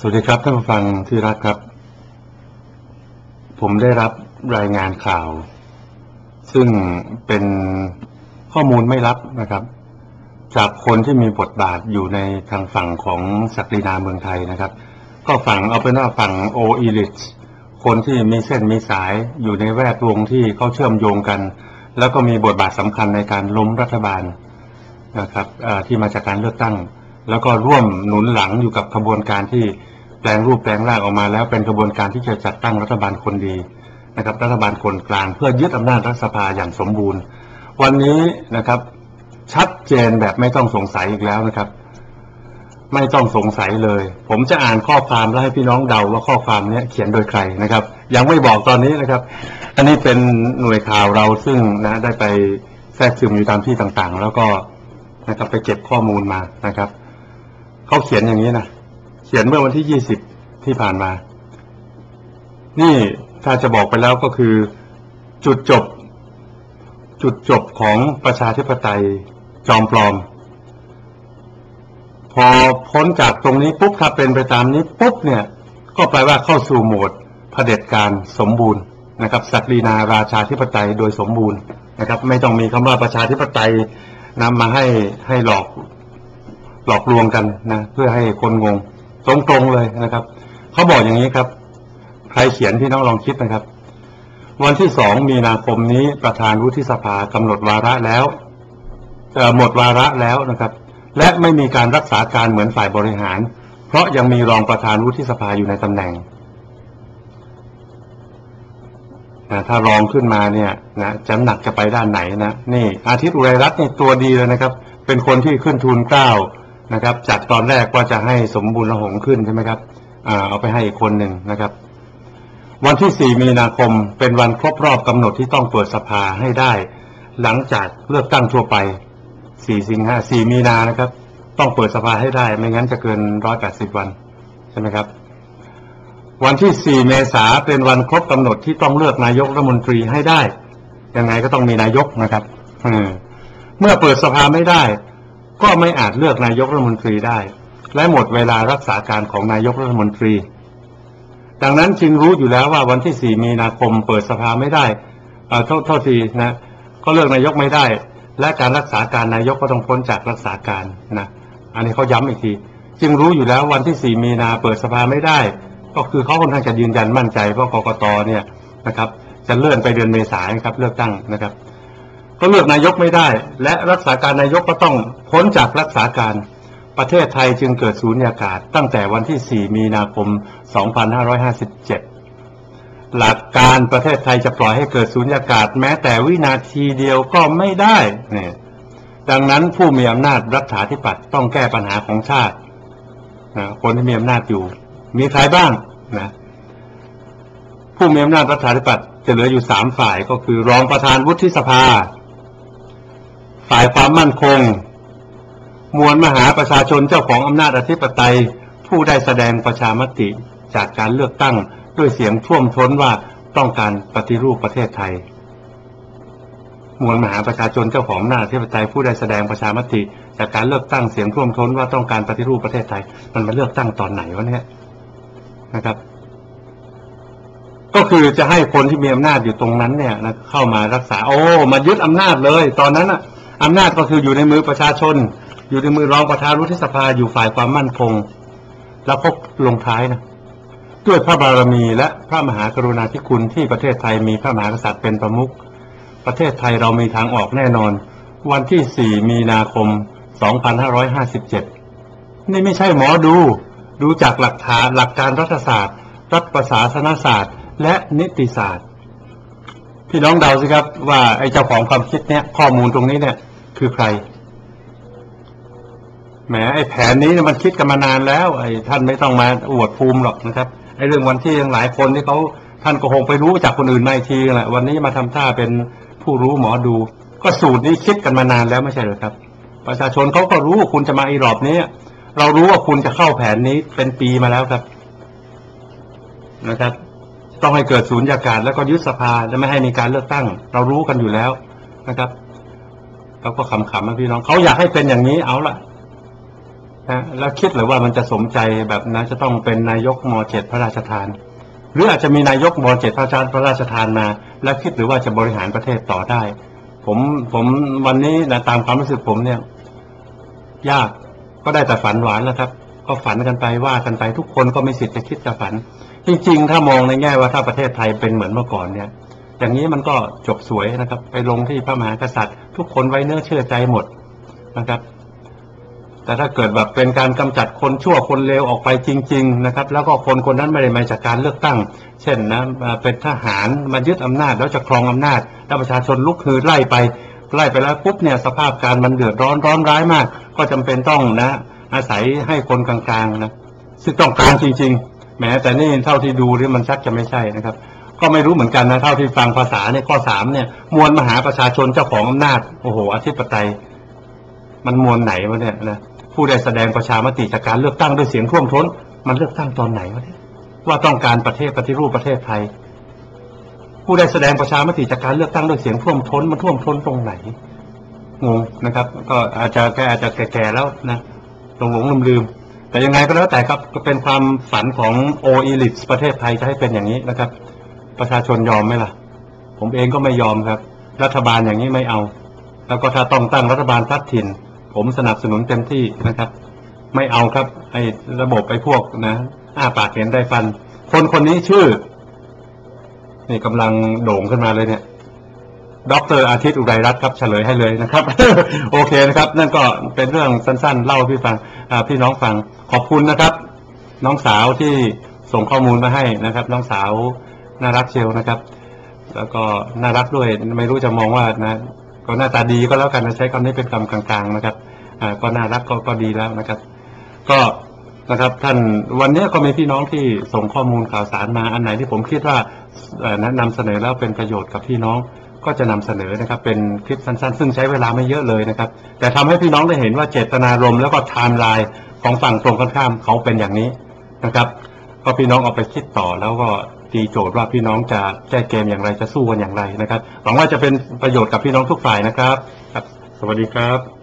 สวัสดีครับท่านผู้ฟังที่รักครับ ผมได้รับรายงานข่าว ซึ่งเป็นข้อมูลไม่ลับนะครับ จากคนที่มีบทบาทอยู่ในทางฝั่งของศักดินาเมืองไทยนะครับ ก็ฝั่งเอาเป็นว่าฝั่งโออีลิชคนที่มีเส้นมีสายอยู่ในแวดวงที่เขาเชื่อมโยงกัน แล้วก็มีบทบาทสำคัญในการล้มรัฐบาลนะครับที่มาจากการเลือกตั้ง แล้วก็ร่วมหนุนหลังอยู่กับขบวนการที่แปลงรูปแปลงร่างออกมา แล้วเป็นกระบวนการที่จะจัดตั้งรัฐบาลคนดีนะครับ รัฐบาลคนกลางเพื่อยึดอำนาจรัฐสภาอย่างสมบูรณ์ วันนี้นะครับ ชัดเจนแบบไม่ต้องสงสัยอีกแล้วนะครับ ไม่ต้องสงสัยเลย ผมจะอ่านข้อความแล้วให้พี่น้องเดาว่าข้อความนี้เขียนโดยใครนะครับ ยังไม่บอกตอนนี้นะครับ อันนี้เป็นหน่วยข่าวเราซึ่งนะได้ไปแทรกซึมอยู่ตามที่ต่างๆ แล้วก็นะครับไปเก็บข้อมูลมานะครับ เขาเขียนอย่างนี้นะเขียนเมื่อวันที่20ที่ผ่านมา นี่ถ้าจะบอกไปแล้วก็คือ จุดจบ จุดจบของประชาธิปไตยจอมปลอม พอพ้นจากตรงนี้ปุ๊บถ้าเป็นไปตามนี้ปุ๊บเนี่ย ก็แปลว่าเข้าสู่โหมดเผด็จการสมบูรณ์นะครับศักดินาราชาธิปไตยโดยสมบูรณ์นะครับ ไม่ต้องมีคำว่าประชาธิปไตยนำมาให้ให้หลอก หลอกลวงกันนะเพื่อให้คนงงตรงๆเลยนะครับเขาบอกอย่างนี้ครับ ใครเขียนที่น้องลองคิดนะครับ วันที่สองมีนาคมนี้ประธานวุฒิสภากำหนดวาระแล้วหมดวาระแล้วนะครับ และไม่มีการรักษาการเหมือนฝ่ายบริหาร เพราะยังมีรองประธานวุฒิสภาอยู่ในตำแหน่งนะถ้ารองขึ้นมาเนี่ยนะจะหนักจะไปด้านไหนนะนี่ อาทิตย์อุไรรัตน์นี่ตัวดีเลยนะครับ เป็นคนที่ขึ้นทูลเกล้า นะครับ จากตอนแรกว่าจะให้สมบูรณ์หงขึ้นใช่ไหมครับอ่าเอาไปให้อีกคนหนึ่งนะครับ วันที่ 4 มีนาคมเป็นวันครบรอบกำหนดที่ต้องเปิดสภาให้ได้ หลังจากเลือกตั้งทั่วไป 4 สิงหา4มีนานะครับ ต้องเปิดสภาให้ได้ ไม่งั้นจะเกิน 180 วันใช่ไหมครับวันที่ 4 เมษาเป็นวันครบกำหนดที่ต้องเลือกนายกรัฐมนตรีให้ได้ ยังไงก็ต้องมีนายกนะครับ เมื่อเปิดสภาไม่ได้ ก็ไม่อาจเลือกนายกรัฐมนตรีได้ และหมดเวลารักษาการของนายกรัฐมนตรี ดังนั้นจึงรู้อยู่แล้วว่าวันที่ 4 มีนาคมเปิดสภาไม่ได้เอ่อโทษโทษทีนะก็เลือกนายกไม่ได้ และการรักษาการนายกก็ต้องพ้นจากรักษาการนะอันนี้เขาย้ำอีกที จึงรู้อยู่แล้ววันที่ 4 มีนาเปิดสภาไม่ได้ ก็คือเขาค่อนข้างจะยืนยันมั่นใจเพราะกกตเนี่ยนะครับจะเลื่อนไปเดือนเมษายนครับเลือกตั้งนะครับ ก็เลือกนายกไม่ได้ และรักษาการนายกก็ต้องพ้นจากรักษาการประเทศไทยจึงเกิดสูญญากาศตั้งแต่วันที่ 4 มีนาคม 2557 หลักการประเทศไทยจะปล่อยให้เกิดสูญญากาศ แม้แต่วินาทีเดียวก็ไม่ได้เนี่ยดังนั้นผู้มีอำนาจรัฐาธิปัตย์ต้องแก้ปัญหาของชาตินะคนที่มีอำนาจอยู่ มีใครบ้างนะผู้มีอำนาจรัฐาธิปัตย์จะเหลืออยู่สามฝ่ายก็คือ รองประธานวุฒิสภา ฝ่ายความมั่นคง มวลมหาประชาชนเจ้าของอำนาจอธิปไตย ผู้ได้แสดงประชามติจากการเลือกตั้งด้วยเสียงท่วมท้นว่าต้องการปฏิรูปประเทศไทย มวลมหาประชาชนเจ้าของอำนาจอธิปไตยผู้ได้แสดงประชามติ จากการเลือกตั้งเสียงท่วมท้นว่าต้องการปฏิรูปประเทศไทย มันมาเลือกตั้งตอนไหนวะเนี่ยนะครับ ก็คือจะให้คนที่มีอำนาจอยู่ตรงนั้นเนี่ยนะเข้ามารักษา โอ้มายึดอำนาจเลย ตอนนั้นอะ อำนาจก็คืออยู่ในมือประชาชน อยู่ในมือรองประธานวุฒิสภาอยู่ฝ่ายความมั่นคง แล้วก็ลงท้ายนะด้วยพระบารมีและพระมหากรุณาธิคุณที่ประเทศไทยมีพระมหากษัตริย์เป็นประมุขประเทศไทยเรามีทางออกแน่นอน วันที่ 4 มีนาคม 2557 นี่ไม่ใช่หมอดู ดูจากหลักฐานหลักการรัฐศาสตร์ รัฐประศาสนศาสตร์ และนิติศาสตร์ พี่น้องเดาสิครับ ว่าไอ้เจ้าของความคิดเนี้ยข้อมูลตรงนี้เนี่ย คือใครแหมไอ้แผนนี้มันคิดกันมานานแล้ว ไอ้ท่านไม่ต้องมาอวดภูมิหรอกนะครับไอ้เรื่องวันที่ยังหลายคนที่เขาท่านก็คงไปรู้จากคนอื่นมาอีกทีแหละวันนี้มาทำท่าเป็นผู้รู้หมอดู ก็สูตรนี้คิดกันมานานแล้วไม่ใช่เหรอครับ ประชาชนเขาก็รู้ว่าคุณจะมาอีรอบนี้เรารู้ว่าคุณจะเข้าแผนนี้เป็นปีมาแล้วครับ นะครับ ต้องให้เกิดศูนย์ยากาศแล้วก็ยุบสภาและไม่ให้มีการเลือกตั้ง เรารู้กันอยู่แล้วนะครับเขาก็ขำๆนะพี่น้องเขาอยากให้เป็นอย่างนี้เอาละนะแล้วคิดหรือว่ามันจะสมใจแบบนั้นจะต้องเป็นนายกมเจ็ดพระราชทาน หรืออาจจะมีนายกมเจ็ดพระราชพระราชทานมา แล้วคิดหรือว่าจะบริหารประเทศต่อได้ ผมผมวันนี้นะตามความรู้สึกผมเนี่ย ยากก็ได้แต่ฝันหวานแล้วครับ ก็ฝันกันไปว่ากันไปทุกคนก็มีสิทธิ์จะคิดจะฝัน จริงๆ ถ้ามองในแง่ว่าถ้าประเทศไทยเป็นเหมือนเมื่อก่อนเนี่ย อย่างนี้มันก็จบสวยนะครับ ไปลงที่พระมหากษัตริย์ ทุกคนไว้เนื้อเชื่อใจหมดนะครับ แต่ถ้าเกิดแบบเป็นการกำจัดคนชั่วคนเลวออกไปจริง ๆ นะครับ แล้วก็คนคนนั้นไม่ได้มาจากการเลือกตั้ง เช่นนะเป็นทหารมายึดอำนาจแล้วจะครองอำนาจแล้วประชาชนลุกฮือไล่ไปไล่ไปแล้วปุ๊บเนี่ยสภาพการมันเดือดร้อนร้อนร้ายมาก ก็จำเป็นต้องนะ อาศัยให้คนกลางๆนะซึ่งต้องกลางจริง ๆ แม้แต่นี่เท่าที่ดูนี่มันชักจะไม่ใช่นะครับ ก็ไม่รู้เหมือนกันนะเท่าที่ฟังภาษาในข้อสามเนี่ย มวลมหาประชาชนเจ้าของอำนาจโอ้โหอธิปไตย มันมวลไหนวะเนี่ยนะผู้ได้แสดงประชามติจากการเลือกตั้งด้วยเสียงท่วมท้น มันเลือกตั้งตอนไหนวะเนี่ยว่าต้องการประเทศปฏิรูปประเทศไทย ผู้ได้แสดงประชามติจากการเลือกตั้งด้วยเสียงท่วมท้นมันท่วมท้นตรงไหนงงนะครับ ก็อาจจะแกอาจจะแก่ๆแล้วนะ หลงหลงลืมลืมแต่ยังไงก็แล้วแต่ครับก็เป็นความฝันของโอเอลิทประเทศไทยจะให้เป็นอย่างนี้นะครับ ประชาชนยอมไหมล่ะ ผมเองก็ไม่ยอมครับ รัฐบาลอย่างนี้ไม่เอา แล้วก็ถ้าต้องตั้งรัฐบาลพัดถิ่น ผมสนับสนุนเต็มที่นะครับ ไม่เอาครับไอ้ระบบไอ้พวกนะอ้าปากเห็นได้ฟัน คนคนนี้ชื่อนี่กำลังโด่งขึ้นมาเลยเนี่ย ดรอาทิตย์อุไรรัตน์ครับเฉลยให้เลยนะครับ โอเคนะครับ นั่นก็เป็นเรื่องสั้น ๆ เล่าพี่ฟังพี่น้องฟังขอบคุณนะครับ น้องสาวที่ส่งข้อมูลมาให้นะครับ น้องสาวน่ารักเชียวนะครับ แล้วก็น่ารักด้วยไม่รู้จะมองว่านะก็หน้าตาดีก็แล้วกันนะใช้คำนี้เป็นคำกลางๆนะครับอ่าก็น่ารักก็ก็ดีแล้วนะครับ ก็นะครับท่านวันนี้ก็มีพี่น้องที่ส่งข้อมูลข่าวสารมาอันไหนที่ผมคิดว่าแนะนำเสนอแล้วเป็นประโยชน์กับพี่น้อง ก็จะนำเสนอนะครับเป็นคลิปสั้นๆ ซึ่งใช้เวลาไม่เยอะเลยนะครับ แต่ทำให้พี่น้องได้เห็นว่าเจตนารมณ์แล้วก็ไทม์ไลน์ของฝั่งตรงกันข้ามเขาเป็นอย่างนี้นะครับก็พี่น้องเอาไปคิดต่อแล้วก็ตีโจทย์ว่าพี่น้องจะแก้เกมอย่างไรจะสู้กันอย่างไรนะครับหวังว่าจะเป็นประโยชน์กับพี่น้องทุกฝ่ายนะครับ สวัสดีครับ